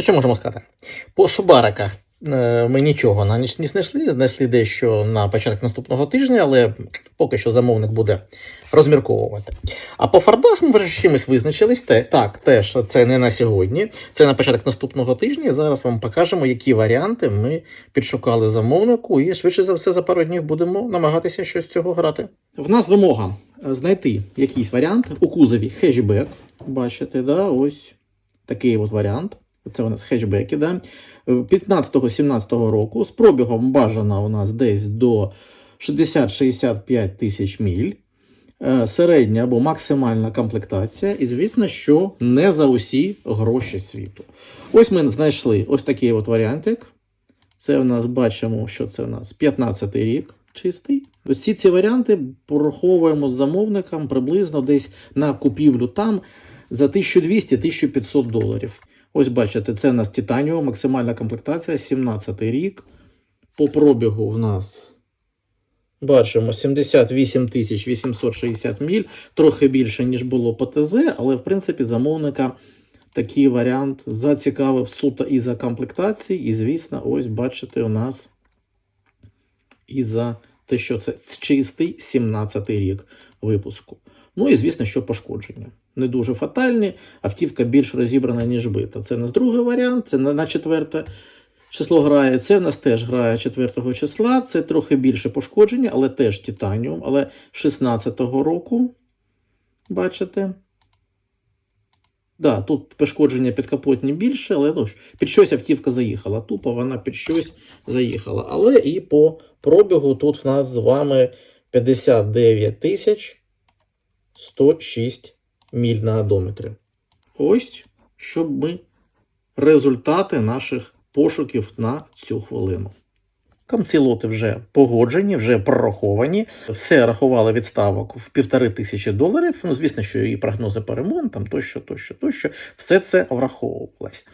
Ну, що можемо сказати? По субариках е, ми нічого на ніч не знайшли. Знайшли дещо на початок наступного тижня, але поки що замовник буде розмірковувати. А по фардах ми вже чимось визначились. Так, теж це не на сьогодні, це на початок наступного тижня. Зараз вам покажемо, які варіанти ми підшукали замовнику, і швидше за все за пару днів будемо намагатися щось з цього грати. В нас вимога знайти якийсь варіант у кузові хетчбек. Бачите, да, ось такий от варіант. Це у нас хетчбеки, да? 15-17 року. З пробігом бажано у нас десь до 60-65 тисяч міль. Е, Середня або максимальна комплектація, і звісно, що не за усі гроші світу. Ось ми знайшли ось такий от варіантик. Це в нас бачимо, що це в нас 15 рік чистий. Всі ці варіанти пораховуємо з замовником приблизно десь на купівлю там за 1200-1500 доларів. Ось бачите, це у нас Титаніум, максимальна комплектація, 17 рік. По пробігу в нас бачимо 78 860 міль, трохи більше, ніж було по ТЗ, але в принципі замовника такий варіант зацікавив суто і за комплектації. І, звісно, ось бачите, у нас і за те, що це чистий 17 рік випуску. Ну і звісно, що пошкодження. Не дуже фатальні, автівка більш розібрана, ніж бита. Це у нас другий варіант, це на, четверте число грає. Це в нас теж грає 4 числа. Це трохи більше пошкодження, але теж титаніум, але 16-го року. Бачите? Да, тут пошкодження підкапотні більше, але ну, під щось автівка заїхала. Тупо вона під щось заїхала. Але і по пробігу тут в нас з вами 59 тисяч 106 міль на одометрі. Ось, щоб ми результати наших пошуків на цю хвилину. Ці лоти вже погоджені, вже прораховані. Все рахували відставок в півтори тисячі доларів. Ну, звісно, що і прогнози по ремонтам, тощо, тощо, тощо. Все це враховувалось.